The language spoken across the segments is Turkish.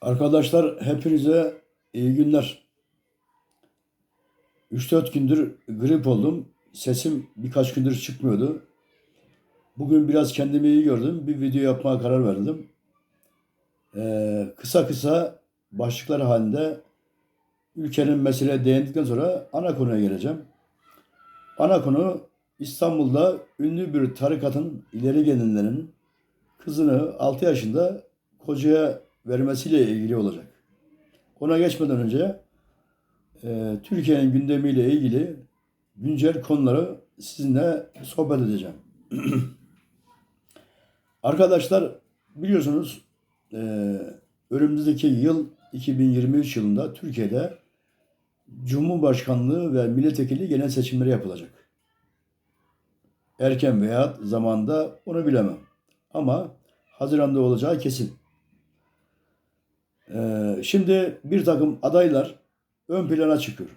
Arkadaşlar hepinize iyi günler. 3-4 gündür grip oldum. Sesim birkaç gündür çıkmıyordu. Bugün biraz kendimi iyi gördüm. Bir video yapmaya karar verdim. Ee, kısa kısa başlıklar halinde ülkenin meseleye değindikten sonra ana konuya geleceğim. Ana konu İstanbul'da ünlü bir tarikatın ileri gelenlerinin kızını 6 yaşında kocaya vermesiyle ilgili olacak. Ona geçmeden önce e, Türkiye'nin gündemiyle ilgili güncel konuları sizinle sohbet edeceğim. Arkadaşlar biliyorsunuz e, önümüzdeki yıl 2023 yılında Türkiye'de Cumhurbaşkanlığı ve milletvekili genel seçimleri yapılacak. Erken veya zamanda onu bilemem. Ama Haziran'da olacağı kesin. Ee, şimdi bir takım adaylar ön plana çıkıyor.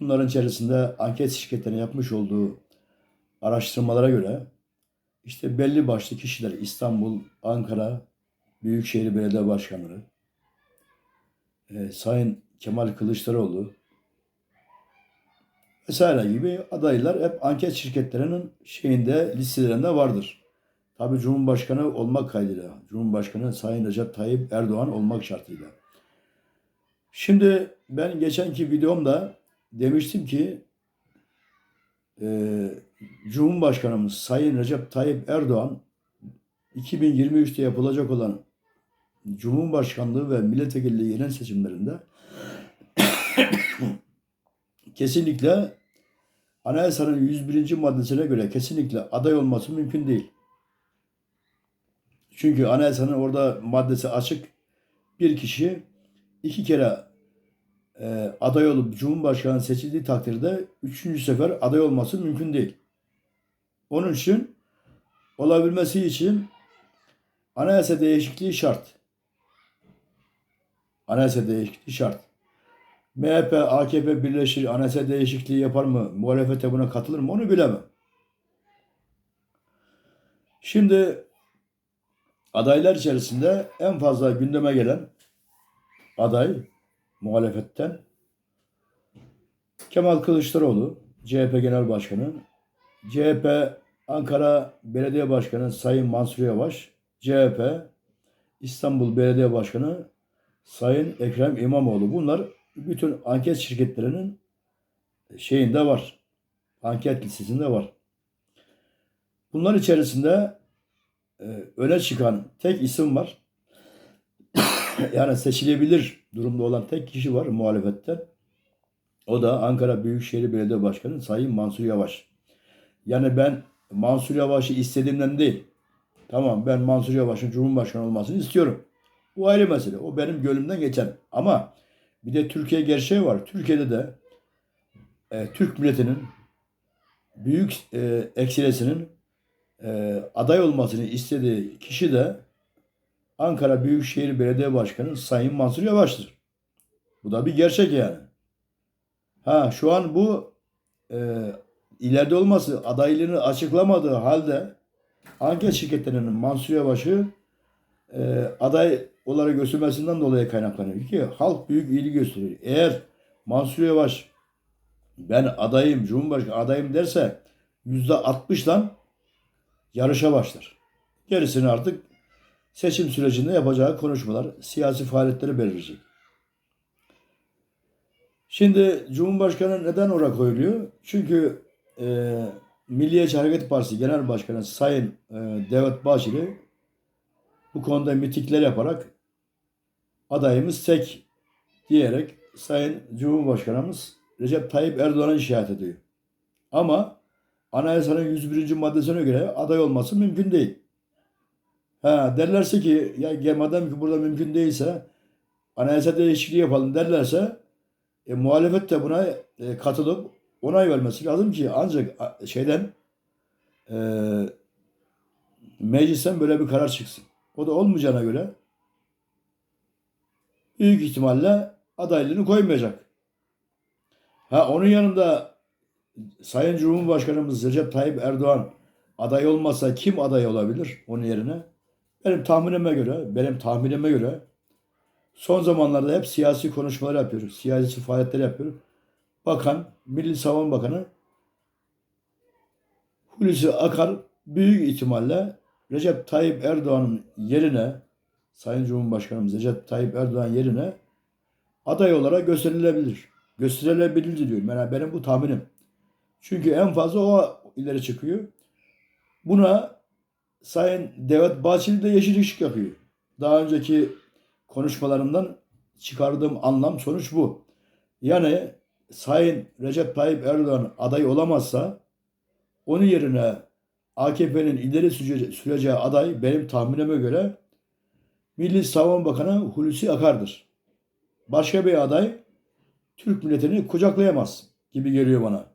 Bunların içerisinde anket şirketlerinin yapmış olduğu araştırmalara göre işte belli başlı kişiler İstanbul, Ankara, Büyükşehir Belediye Başkanları, e, Sayın Kemal Kılıçdaroğlu vesaire gibi adaylar hep anket şirketlerinin şeyinde listelerinde vardır. Tabii Cumhurbaşkanı olmak kaydıyla. Cumhurbaşkanı Sayın Recep Tayyip Erdoğan olmak şartıyla. Şimdi ben geçenki videomda demiştim ki e, Cumhurbaşkanımız Sayın Recep Tayyip Erdoğan 2023'te yapılacak olan Cumhurbaşkanlığı ve milletvekilliği yerel seçimlerinde kesinlikle anayasanın 101. maddesine göre kesinlikle aday olması mümkün değil. Çünkü anayasanın orada maddesi açık. Bir kişi iki kere e, aday olup Cumhurbaşkanı seçildiği takdirde üçüncü sefer aday olması mümkün değil. Onun için olabilmesi için anayasa değişikliği şart. Anayasa değişikliği şart. MHP, AKP birleşir, anayasa değişikliği yapar mı, muhalefete buna katılır mı onu bilemem. Şimdi adaylar içerisinde en fazla gündeme gelen aday muhalefetten Kemal Kılıçdaroğlu, CHP Genel Başkanı, CHP Ankara Belediye Başkanı Sayın Mansur Yavaş, CHP İstanbul Belediye Başkanı Sayın Ekrem İmamoğlu. Bunlar bütün anket şirketlerinin şeyinde var. Anket listesinde var. Bunlar içerisinde öne çıkan tek isim var. yani seçilebilir durumda olan tek kişi var muhalefetten. O da Ankara Büyükşehir Belediye Başkanı Sayın Mansur Yavaş. Yani ben Mansur Yavaş'ı istediğimden değil. Tamam ben Mansur Yavaş'ın Cumhurbaşkanı olmasını istiyorum. Bu ayrı mesele. O benim gönlümden geçen. Ama bir de Türkiye gerçeği var. Türkiye'de de e, Türk milletinin büyük e, eksilesinin e, aday olmasını istediği kişi de Ankara Büyükşehir Belediye Başkanı Sayın Mansur Yavaş'tır. Bu da bir gerçek yani. Ha şu an bu e, ileride olması adaylığını açıklamadığı halde anket şirketlerinin Mansur Yavaş'ı e, aday olarak göstermesinden dolayı kaynaklanıyor ki halk büyük ilgi gösteriyor. Eğer Mansur Yavaş ben adayım, Cumhurbaşkanı adayım derse yüzde 60'dan yarışa başlar. Gerisini artık seçim sürecinde yapacağı konuşmalar, siyasi faaliyetleri belirleyecek. Şimdi Cumhurbaşkanı neden oraya koyuluyor? Çünkü e, Milliyetçi Hareket Partisi Genel Başkanı Sayın e, Devlet Bahçeli bu konuda mitikler yaparak adayımız tek diyerek Sayın Cumhurbaşkanımız Recep Tayyip Erdoğan'ı şikayet ediyor. Ama anayasanın 101. maddesine göre aday olması mümkün değil. Ha, derlerse ki ya madem ki burada mümkün değilse anayasa değişikliği yapalım derlerse e, muhalefet de buna e, katılıp onay vermesi lazım ki ancak şeyden e, meclisten böyle bir karar çıksın. O da olmayacağına göre büyük ihtimalle adaylığını koymayacak. Ha onun yanında Sayın Cumhurbaşkanımız Recep Tayyip Erdoğan aday olmasa kim aday olabilir onun yerine? Benim tahminime göre, benim tahminime göre Son zamanlarda hep siyasi konuşmalar yapıyor. Siyasi faaliyetler yapıyor. Bakan, Milli Savunma Bakanı Hulusi Akar büyük ihtimalle Recep Tayyip Erdoğan'ın yerine Sayın Cumhurbaşkanımız Recep Tayyip Erdoğan yerine aday olarak gösterilebilir. Gösterilebilir diyorum. Yani benim bu tahminim. Çünkü en fazla o ileri çıkıyor. Buna Sayın Devlet Bahçeli de yeşil ışık yapıyor. Daha önceki konuşmalarımdan çıkardığım anlam sonuç bu. Yani Sayın Recep Tayyip Erdoğan aday olamazsa onun yerine AKP'nin ileri sürece- süreceği aday benim tahminime göre Milli Savunma Bakanı Hulusi Akar'dır. Başka bir aday Türk milletini kucaklayamaz gibi geliyor bana.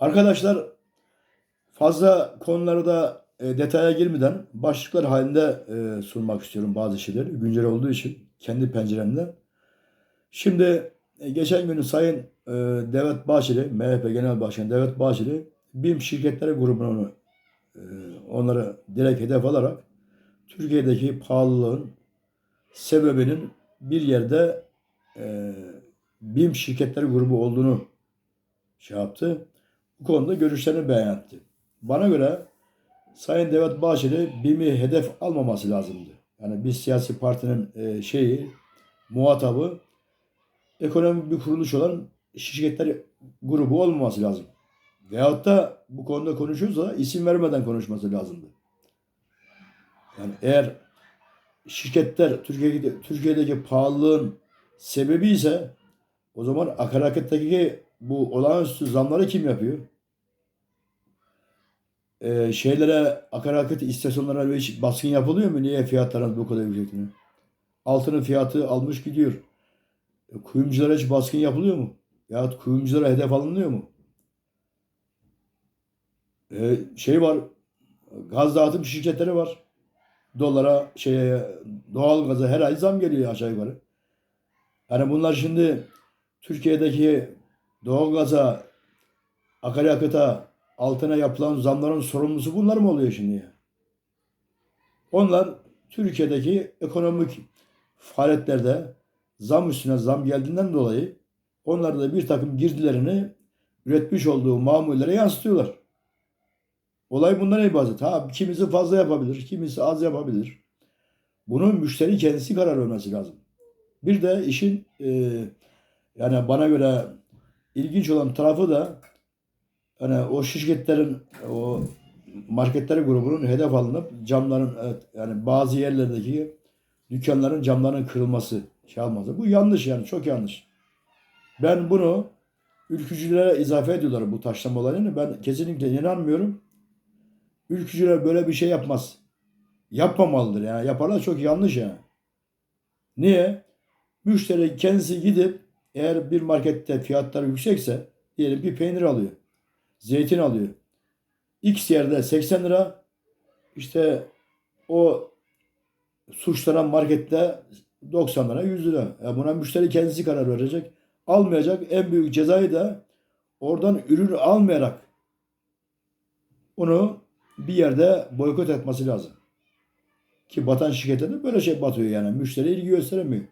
Arkadaşlar fazla konularda e, detaya girmeden başlıklar halinde e, sunmak istiyorum bazı şeyleri güncel olduğu için kendi penceremden. Şimdi e, geçen gün Sayın e, Devlet Bahçeli, MHP Genel Başkanı Devlet Bahçeli, BİM şirketleri grubunu e, onları direkt hedef alarak Türkiye'deki pahalılığın sebebinin bir yerde BİM şirketleri grubu olduğunu şey yaptı. Bu konuda görüşlerini beyan etti. Bana göre Sayın Devlet Bahçeli BİM'i hedef almaması lazımdı. Yani bir siyasi partinin e, şeyi, muhatabı ekonomik bir kuruluş olan şirketler grubu olmaması lazım. Veyahut da bu konuda konuşuyorsa isim vermeden konuşması lazımdı. Yani eğer şirketler Türkiye'de, Türkiye'deki pahalılığın sebebi ise o zaman akaryakıttaki bu olağanüstü zamları kim yapıyor? Ee, şeylere akaryakıt istasyonlarına hiç baskın yapılıyor mu? Niye fiyatların bu kadar yüksekliğini? Altının fiyatı almış gidiyor. E, kuyumculara hiç baskın yapılıyor mu? Yahut kuyumculara hedef alınıyor mu? E, şey var, gaz dağıtım şirketleri var. Dolara, şeye, doğal gaza her ay zam geliyor aşağı yukarı. Yani bunlar şimdi Türkiye'deki doğal gaza, akaryakıta, altına yapılan zamların sorumlusu bunlar mı oluyor şimdi? Onlar Türkiye'deki ekonomik faaliyetlerde zam üstüne zam geldiğinden dolayı onlar da bir takım girdilerini üretmiş olduğu mamullere yansıtıyorlar. Olay bundan ibaret. Ha kimisi fazla yapabilir, kimisi az yapabilir. Bunun müşteri kendisi karar vermesi lazım. Bir de işin e, yani bana göre ilginç olan tarafı da hani o şirketlerin o marketleri grubunun hedef alınıp camların yani bazı yerlerdeki dükkanların camlarının kırılması, şey alması. Bu yanlış yani çok yanlış. Ben bunu ülkücülere izafe ediyorlar bu taşlama olayını. Ben kesinlikle inanmıyorum. Ülkücüler böyle bir şey yapmaz. Yapmamalıdır yani. Yaparlar çok yanlış yani. Niye? Müşteri kendisi gidip eğer bir markette fiyatları yüksekse diyelim bir peynir alıyor. Zeytin alıyor. X yerde 80 lira işte o suçlanan markette 90 lira 100 lira. Ya buna müşteri kendisi karar verecek. Almayacak en büyük cezayı da oradan ürün almayarak onu bir yerde boykot etmesi lazım. Ki batan şirkete de böyle şey batıyor yani. Müşteri ilgi gösteremiyor.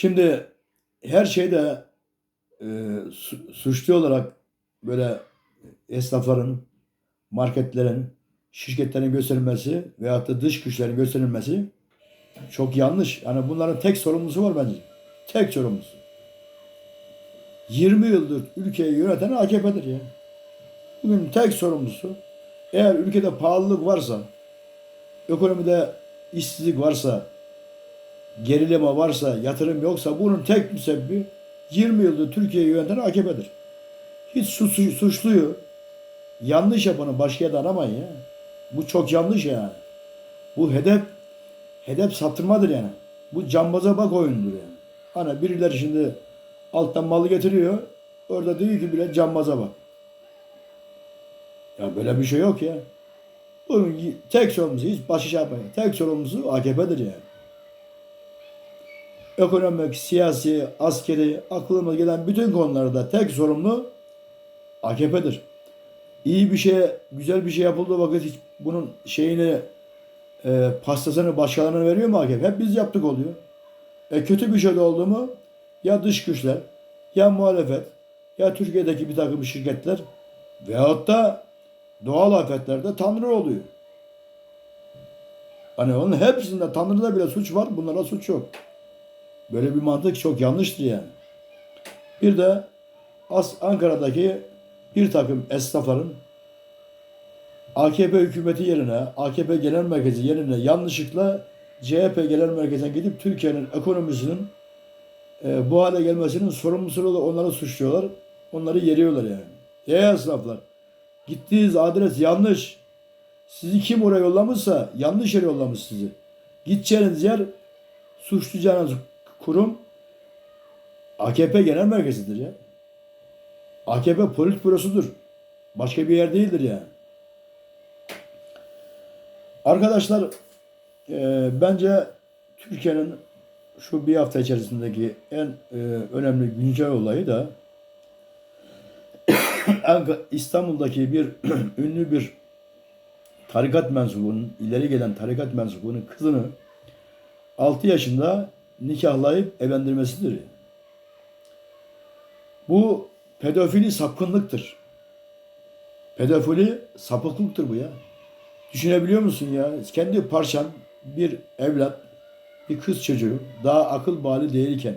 Şimdi her şeyde e, su- suçlu olarak böyle esnafların, marketlerin, şirketlerin gösterilmesi veyahut da dış güçlerin gösterilmesi çok yanlış. Yani bunların tek sorumlusu var bence. Tek sorumlusu. 20 yıldır ülkeyi yöneten AKP'dir ya. Bugün tek sorumlusu eğer ülkede pahalılık varsa, ekonomide işsizlik varsa, gerileme varsa, yatırım yoksa bunun tek bir sebebi 20 yıldır Türkiye'yi yöneten AKP'dir. Hiç suçlu, suçluyu yanlış yapanı başka yerde aramayın ya. Bu çok yanlış yani. Bu hedef hedef saptırmadır yani. Bu cambaza bak oyundur yani. Hani birileri şimdi alttan malı getiriyor. Orada diyor ki bile cambaza bak. Ya böyle bir şey yok ya. Bunun tek sorumlusu hiç başı şey yapmayın. Tek sorumlusu AKP'dir yani. Ekonomik, siyasi, askeri, aklıma gelen bütün konularda tek sorumlu AKP'dir. İyi bir şey, güzel bir şey yapıldığı vakit hiç bunun şeyini e, pastasını başkalarına veriyor mu AKP? Hep biz yaptık oluyor. E kötü bir şey de oldu mu ya dış güçler ya muhalefet ya Türkiye'deki bir takım şirketler veyahut da doğal afetlerde Tanrı oluyor. Hani onun hepsinde Tanrı'da bile suç var, bunlara suç yok. Böyle bir mantık çok yanlıştır yani. Bir de As Ankara'daki bir takım esnafların AKP hükümeti yerine, AKP genel merkezi yerine yanlışlıkla CHP genel merkezine gidip Türkiye'nin ekonomisinin e, bu hale gelmesinin sorumlusu da onları suçluyorlar. Onları yeriyorlar yani. Ey esnaflar, gittiğiniz adres yanlış. Sizi kim oraya yollamışsa yanlış yere yollamış sizi. Gideceğiniz yer suçlayacağınız kurum AKP genel merkezidir ya. AKP politbürosudur. Başka bir yer değildir yani. Arkadaşlar e, bence Türkiye'nin şu bir hafta içerisindeki en e, önemli güncel olayı da İstanbul'daki bir ünlü bir tarikat mensubunun, ileri gelen tarikat mensubunun kızını 6 yaşında nikahlayıp evlendirmesidir. Bu pedofili sapkınlıktır. Pedofili sapıklıktır bu ya. Düşünebiliyor musun ya? Kendi parçan bir evlat, bir kız çocuğu daha akıl bali değilken,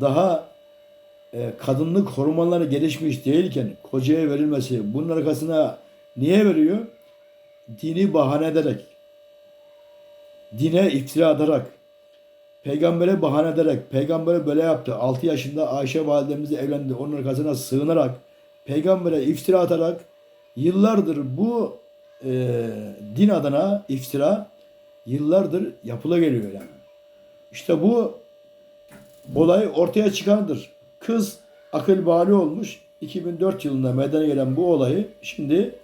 daha e, kadınlık hormonları gelişmiş değilken kocaya verilmesi bunun arkasına niye veriyor? Dini bahane ederek, dine iftira atarak, peygambere bahane ederek, peygambere böyle yaptı. 6 yaşında Ayşe validemizi evlendi. Onun arkasına sığınarak, peygambere iftira atarak yıllardır bu e, din adına iftira yıllardır yapıla geliyor yani. İşte bu olay ortaya çıkandır. Kız akıl bali olmuş. 2004 yılında meydana gelen bu olayı şimdi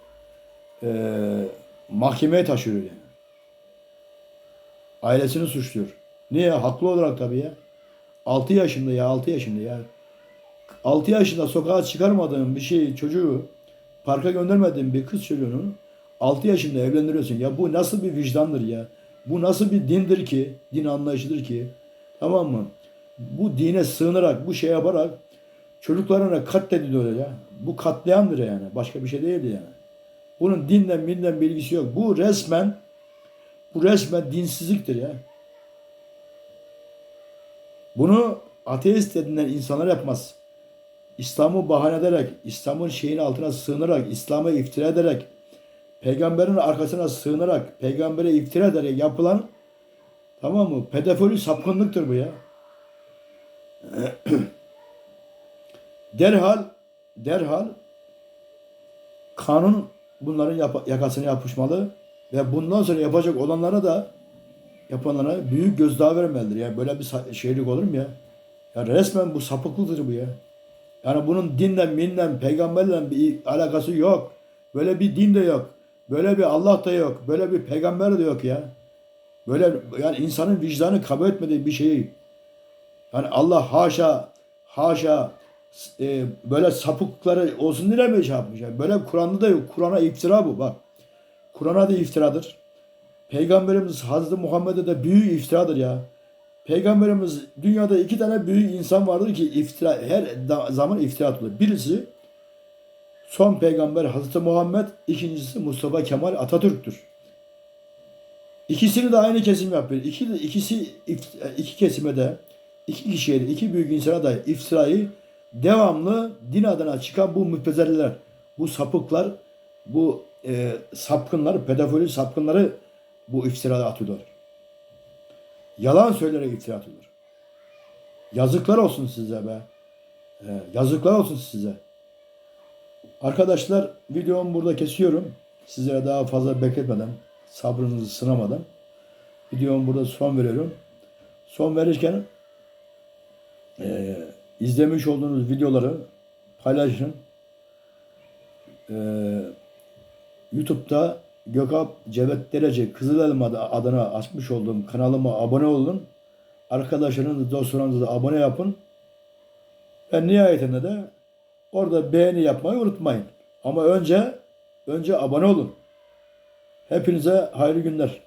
e, mahkemeye taşıyor yani. Ailesini suçluyor. Niye? Haklı olarak tabii ya. 6 yaşında ya 6 yaşında ya. 6 yaşında sokağa çıkarmadığın bir şey çocuğu parka göndermediğin bir kız çocuğunun 6 yaşında evlendiriyorsun. Ya bu nasıl bir vicdandır ya? Bu nasıl bir dindir ki? Din anlayışıdır ki? Tamam mı? Bu dine sığınarak, bu şey yaparak çocuklarına katlediyor ya. Bu katliamdır yani. Başka bir şey değil yani. Bunun dinden minden bilgisi yok. Bu resmen bu resmen dinsizliktir ya. Bunu ateist denilen insanlar yapmaz. İslam'ı bahane ederek, İslam'ın şeyin altına sığınarak, İslam'a iftira ederek, peygamberin arkasına sığınarak, peygambere iftira ederek yapılan tamam mı? Pedofili sapkınlıktır bu ya. derhal derhal kanun bunların yapa- yakasına yapışmalı ve bundan sonra yapacak olanlara da yapanlara büyük gözdağı vermelidir. Yani böyle bir şeylik olur mu ya? Ya resmen bu sapıklıktır bu ya. Yani bunun dinle, minle, peygamberle bir alakası yok. Böyle bir din de yok. Böyle bir Allah da yok. Böyle bir peygamber de yok ya. Böyle yani insanın vicdanı kabul etmediği bir şeyi yani Allah haşa haşa e, böyle sapıkları olsun diye mi şey yapmış? Yani böyle Kur'an'da da yok. Kur'an'a iftira bu bak. Kur'an'a da iftiradır. Peygamberimiz Hazreti Muhammed'e de büyük iftiradır ya. Peygamberimiz dünyada iki tane büyük insan vardır ki iftira her zaman iftira atılır. Birisi son peygamber Hazreti Muhammed, ikincisi Mustafa Kemal Atatürk'tür. İkisini de aynı kesim yapıyor. İki, ikisi iki kesime de iki kişiye de iki büyük insana da iftirayı devamlı din adına çıkan bu müptezelliler, bu sapıklar, bu e, sapkınlar, pedofili sapkınları bu iftirada atıyorlar. Yalan söyleyerek iftira atıyorlar. Yazıklar olsun size be. E, yazıklar olsun size. Arkadaşlar videomu burada kesiyorum. Sizlere daha fazla bekletmeden, sabrınızı sınamadan videomu burada son veriyorum. Son verirken e, izlemiş olduğunuz videoları paylaşın. E, YouTube'da Gökap Cevet Derece Kızılelma adı- adına açmış olduğum kanalıma abone olun. Arkadaşlarınız, dostlarınızı da abone yapın. Ve nihayetinde de orada beğeni yapmayı unutmayın. Ama önce önce abone olun. Hepinize hayırlı günler.